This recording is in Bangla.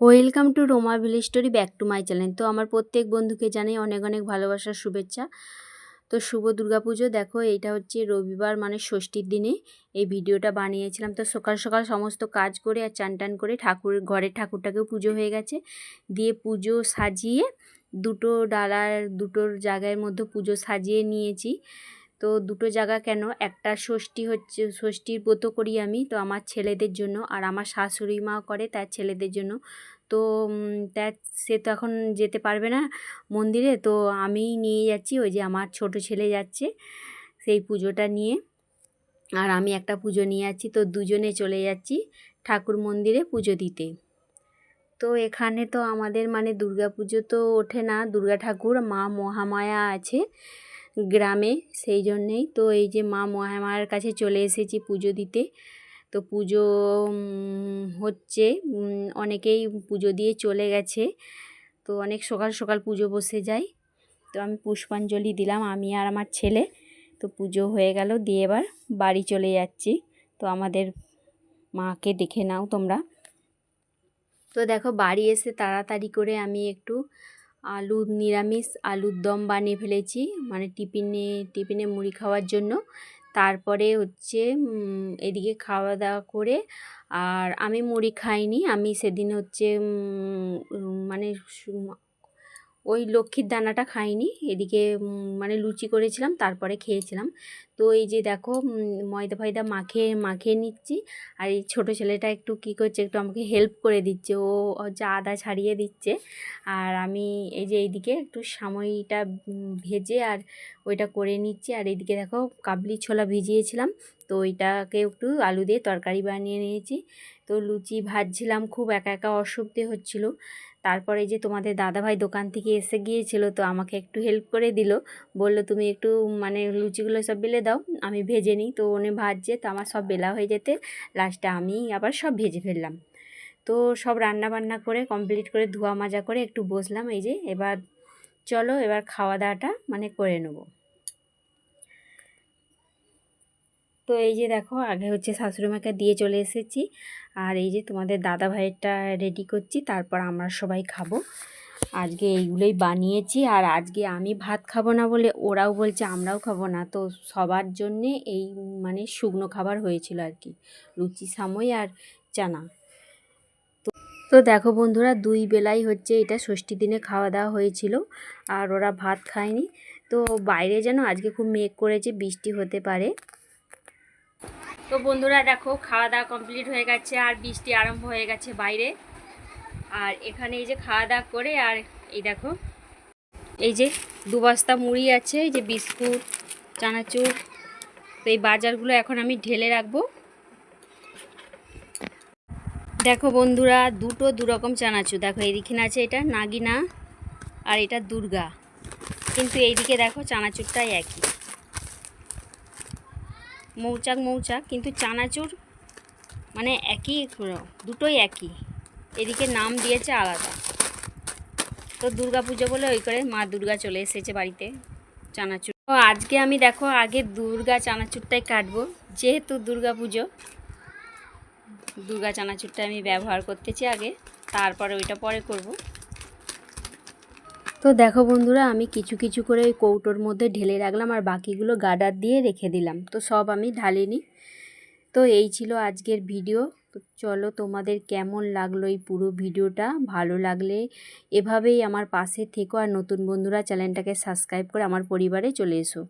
Welcome to Roma village story back to my channel তো আমার প্রত্যেক বন্ধুকে জানাই অনেক অনেক ভালোবাসার শুভেচ্ছা। তো শুভ দুর্গাপুজো। দেখো, এইটা হচ্ছে রবিবার মানে ষষ্ঠীর দিনে। এই ভিডিওটা বানিয়েছিলাম। তো সকাল সকাল সমস্ত কাজ করে আর চান টান করে ঠাকুর, ঘরের ঠাকুরটাকেও পুজো হয়ে গেছে। দিয়ে পুজো সাজিয়ে দুটো ডালার, দুটোর জায়গার মধ্যে পুজো সাজিয়ে নিয়েছি। তো দুটো জায়গা কেন? একটা ষষ্ঠী হচ্ছে, ষষ্ঠীর ব্রত করি আমি, তো আমার ছেলেদের জন্য, আর আমার শাশুড়ি মা করে তার ছেলেদের জন্য। তো তার সে তো এখন যেতে পারবে না মন্দিরে, তো আমিই নিয়ে যাচ্ছি, ওই যে আমার ছোট ছেলে যাচ্ছে সেই পুজোটা নিয়ে। আর আমি একটা পুজো নিয়ে যাচ্ছি তো দুজনে চলে যাচ্ছি ঠাকুর মন্দিরে পুজো দিতে। তো এখানে তো আমাদের মানে দুর্গা পুজো তো ওঠে না, দুর্গা ঠাকুর, মা মহামায়া আছে। গ্রামে, সেই জন্যেই। তো এই যে মা মহামার কাছে চলে এসেছি পুজো দিতে। তো পুজো হচ্ছে অনেকেই পুজো দিয়ে চলে গেছে। তো অনেক সকাল সকাল পুজো বসে যায়। তো আমি পুষ্পাঞ্জলি দিলাম, আমি আর আমার ছেলে। তো পুজো হয়ে গেল, দিয়ে এবার বাড়ি চলে যাচ্ছি। তো আমাদের মাকে দেখে নাও তোমরা। তো দেখো, বাড়ি এসে তাড়াতাড়ি করে আমি একটু আলু নিরামিষ, আলুর দম বানিয়ে ফেলেছি মানে টিফিনে টিফিনে মুড়ি খাওয়ার জন্য। তারপরে হচ্ছে এদিকে খাওয়া দাওয়া করে, আর আমি মুড়ি খাইনি, আমি সেদিন হচ্ছে মানে ওই লক্ষ্মীর দানাটা খাইনি, এদিকে মানে লুচি করেছিলাম, তারপরে খেয়েছিলাম। তো এই যে দেখো ময়দা ফয়দা মাখে মাখিয়ে নিচ্ছি, আর এই ছোটো ছেলেটা একটু কী করছে, একটু আমাকে হেল্প করে দিচ্ছে, ও হচ্ছে আদা ছাড়িয়ে দিচ্ছে। আর আমি এই যে এইদিকে একটু সাময়টা ভেজে আর ওইটা করে নিচ্ছি। আর এইদিকে দেখো, কাবলি ছোলা ভিজিয়েছিলাম তো ওইটাকে একটু আলু দিয়ে তরকারি বানিয়ে নিয়েছি। তো লুচি ভাজছিলাম খুব একা একা অসুবিধে হচ্ছিল। তারপরে যে তোমাদের দাদাভাই দোকান থেকে এসে গিয়েছিল তো আমাকে একটু হেল্প করে দিল। বলল, তুমি একটু মানে লুচিগুলো সব বেলে দাও, আমি ভেজে নিই। তো উনি ভাজছে, তো আমার সব বেলা হয়ে যেতে লাস্টে আমি আবার সব ভেজে ফেললাম। তো সব রান্না বান্না করে কমপ্লিট করে, ধোয়া মাজা করে একটু বসলাম। এই যে এবার চলো, এবার খাওয়া দাওয়াটা মানে করে নেব। তো এই যে দেখো, আগে হচ্ছে শাশুড়িমাকে দিয়ে চলে এসেছি। আর এই যে তোমাদের দাদা ভাইয়েরটা রেডি করছি, তারপর আমরা সবাই খাব। আজকে এইগুলোই বানিয়েছি, আর আজকে আমি ভাত খাব না বলে ওরাও বলছে আমরাও খাব না। তো সবার জন্যে এই মানে শুকনো খাবার হয়েছিল আর কি, লুচি, সামই আর চানা। তো দেখো বন্ধুরা, দুই বেলাই হচ্ছে এটা ষষ্ঠী দিনে খাওয়া দাওয়া হয়েছিল, আর ওরা ভাত খায়নি। তো বাইরে যেন আজকে খুব মেঘ করেছে, বৃষ্টি হতে পারে। তো বন্ধুরা দেখো খাওয়া দাওয়া কমপ্লিট হয়ে গেছে আর বৃষ্টি আরম্ভ হয়ে গেছে বাইরে। আর এখানে এই যে খাওয়া দাওয়া করে আর এই দেখো, এই যে দু বস্তা মুড়ি আছে, এই যে বিস্কুট, চানাচুর, তো এই বাজারগুলো এখন আমি ঢেলে রাখব। দেখো বন্ধুরা, দুটো দুরকম চানাচুর। দেখো এইদিকে আছে এটা নাগিনা আর এটা দুর্গা। কিন্তু এইদিকে দেখো চানাচুরটাই একই। মৌচাক মৌচাক, কিন্তু চানাচুর মানে একই দুটোই একই। এদিকে নাম দিয়েছে আলাদা। তো দুর্গা পুজো বলে ওই করে মা দুর্গা চলে এসেছে বাড়িতে, চানাচুর। তো আজকে আমি দেখো, আগে দুর্গা চানাচুরটাই কাটবো, যেহেতু দুর্গা পুজো দুর্গা চানাচুরটা আমি ব্যবহার করতেছি আগে, তারপরে ওইটা পরে করব। তো দেখো বন্ধুরা, আমি কিছু কিছু করে ওই কৌটোর মধ্যে ঢেলে রাখলাম আর বাকিগুলো গাডার দিয়ে রেখে দিলাম। তো সব আমি ঢালিনি। তো এই ছিল আজকের ভিডিও। তো চলো তোমাদের কেমন লাগল এই পুরো ভিডিওটা? ভালো লাগলে এভাবেই আমার পাশে থেকো আর নতুন বন্ধুরা চ্যানেলটাকে সাবস্ক্রাইব করে আমার পরিবারে চলে এসো।